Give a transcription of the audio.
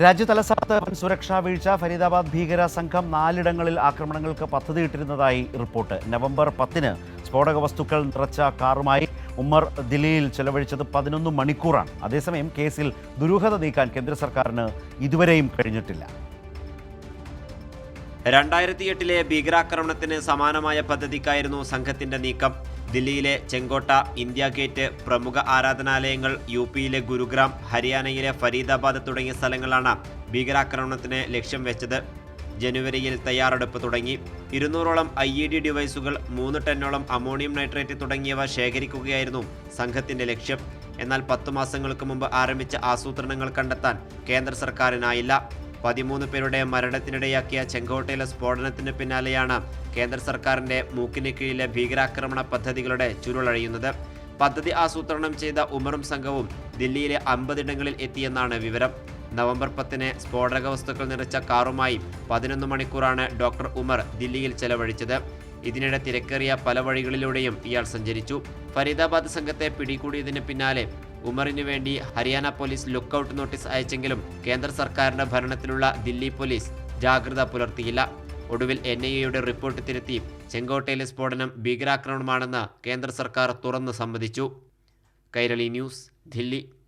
രാജ്യതലസ്ഥാനത്ത് വൻ സുരക്ഷാ വീഴ്ച ഫരീദാബാദ് ഭീകര സംഘം നാലിടങ്ങളിൽ ആക്രമണങ്ങൾക്ക് പദ്ധതിയിട്ടിരുന്നതായി റിപ്പോർട്ട്. നവംബർ പത്തിന് സ്ഫോടക വസ്തുക്കൾ നിറച്ച കാറുമായി ഉമ്മർ ദില്ലിയിൽ ചെലവഴിച്ചത് പതിനൊന്ന് മണിക്കൂറാണ്. അതേസമയം കേസിൽ ദുരൂഹത നീക്കാൻ കേന്ദ്ര സർക്കാരിന് ഇതുവരെയും കഴിഞ്ഞിട്ടില്ല. രണ്ടായിരത്തി എട്ടിലെ ഭീകരാക്രമണത്തിന് സമാനമായ പദ്ധതിക്കായിരുന്നു സംഘത്തിന്റെ നീക്കം. ദില്ലിയിലെ ചെങ്കോട്ട ഇന്ത്യ ഗേറ്റ് പ്രമുഖ ആരാധനാലയങ്ങൾ യു പിയിലെ ഗുരുഗ്രാം ഹരിയാനയിലെ ഫരീദാബാദ് തുടങ്ങിയ സ്ഥലങ്ങളാണ് ഭീകരാക്രമണത്തിന് ലക്ഷ്യം വെച്ചത്. ജനുവരിയിൽ തയ്യാറെടുപ്പ് തുടങ്ങി. ഇരുന്നൂറോളം ഐ ഇ ഡി ഡിവൈസുകൾ മൂന്ന് ടണ്ണോളം അമോണിയം നൈട്രേറ്റ് തുടങ്ങിയവ ശേഖരിക്കുകയായിരുന്നു സംഘത്തിന്റെ ലക്ഷ്യം. എന്നാൽ പത്തു മാസങ്ങൾക്ക് മുമ്പ് ആരംഭിച്ച ആസൂത്രണങ്ങൾ കണ്ടെത്താൻ കേന്ദ്ര സർക്കാരിനായില്ല. പതിമൂന്ന് പേരുടെ മരണത്തിനിടയാക്കിയ ചെങ്കോട്ടയിലെ സ്ഫോടനത്തിന് പിന്നാലെയാണ് കേന്ദ്ര സർക്കാരിന്റെ മൂക്കിന് കീഴിലെ ഭീകരാക്രമണ പദ്ധതികളുടെ ചുരുളഴിയുന്നത് പദ്ധതി ആസൂത്രണം ചെയ്ത ഉമറും സംഘവും ദില്ലിയിലെ അമ്പതിടങ്ങളിൽ എത്തിയെന്നാണ് വിവരം. നവംബർ പത്തിന് സ്ഫോടക വസ്തുക്കൾ നിറച്ച കാറുമായി പതിനൊന്ന് മണിക്കൂറാണ് ഡോക്ടർ ഉമർ ദില്ലിയിൽ ചെലവഴിച്ചത്. ഇതിനിടെ തിരക്കേറിയ പല വഴികളിലൂടെയും ഇയാൾ സഞ്ചരിച്ചു. ഫരീദാബാദ് സംഘത്തെ പിടികൂടിയതിന് പിന്നാലെ ഉമറിന് വേണ്ടി ഹരിയാന പോലീസ് ലുക്കൌട്ട് നോട്ടീസ് അയച്ചെങ്കിലും കേന്ദ്ര സർക്കാരിന്റെ ഭരണത്തിലുള്ള ദില്ലി പോലീസ് ജാഗ്രത പുലർത്തിയില്ല. ഒടുവിൽ എൻ ഐ എയുടെ റിപ്പോർട്ട് തിരുത്തി ചെങ്കോട്ടയിലെ സ്ഫോടനം ഭീകരാക്രമണമാണെന്ന് കേന്ദ്ര സർക്കാർ തുറന്നു സമ്മതിച്ചു. കൈരളി ന്യൂസ് ദില്ലി.